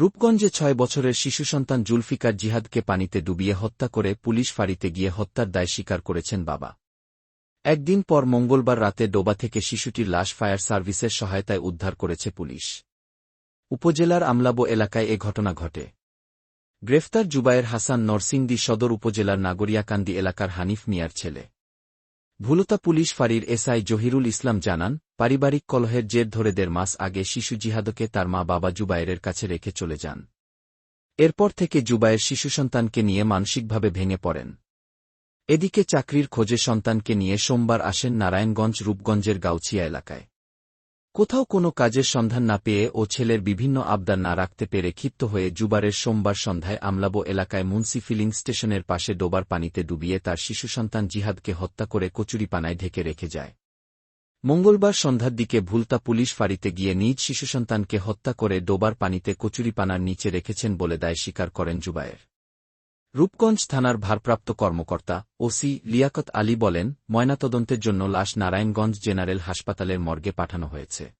রূপগঞ্জে ছয় বছরের শিশু সন্তান জুলফিকার জিহাদকে পানিতে ডুবিয়ে হত্যা করে পুলিশ ফাঁড়িতে গিয়ে হত্যার দায় স্বীকার করেছেন বাবা। একদিন পর মঙ্গলবার রাতে ডোবা থেকে শিশুটির লাশ ফায়ার সার্ভিসের সহায়তায় উদ্ধার করেছে পুলিশ। উপজেলার আমলাবো এলাকায় এ ঘটনা ঘটে। গ্রেফতার জুবায়ের হাসান নরসিংদী সদর উপজেলার নাগরিয়াকান্দি এলাকার হানিফ মিয়ার ছেলে। ভুলতা পুলিশ ফাঁড়ির এসআই জহিরুল ইসলাম জানান, পারিবারিক কলহের জের ধরে দেড় মাস আগে শিশু জিহাদকে তার মা বাবা জুবায়ের কাছে রেখে চলে যান। এরপর থেকে জুবায়ের শিশু সন্তানকে নিয়ে মানসিকভাবে ভেঙে পড়েন। এদিকে চাকরির খোঁজে সন্তানকে নিয়ে সোমবার আসেন নারায়ণগঞ্জ রূপগঞ্জের গাউছিয়া এলাকায়। কোথাও কোনো কাজের সন্ধান না পেয়ে ও ছেলের বিভিন্ন আবদার না রাখতে পেরে ক্ষিপ্ত হয়ে জুবারের সোমবার সন্ধ্যায় আমলাবো এলাকায় মুন্সি ফিলিং স্টেশনের পাশে ডোবার পানিতে ডুবিয়ে তার শিশু সন্তান জিহাদকে হত্যা করে কচুরিপানায় ঢেকে রেখে যায়। মঙ্গলবার সন্ধ্যার দিকে ভুলতা পুলিশ ফাঁড়িতে গিয়ে নিজ শিশু সন্তানকে হত্যা করে ডোবার পানিতে কচুরিপানার নিচে রেখেছেন বলে দায় স্বীকার করেন জুবায়ের। রূপগঞ্জ থানার ভারপ্রাপ্ত কর্মকর্তা ওসি লিয়াকত আলী বলেন, ময়নাতদন্তের জন্য লাশ নারায়ণগঞ্জ জেনারেল হাসপাতালের মর্গে পাঠানো হয়েছে।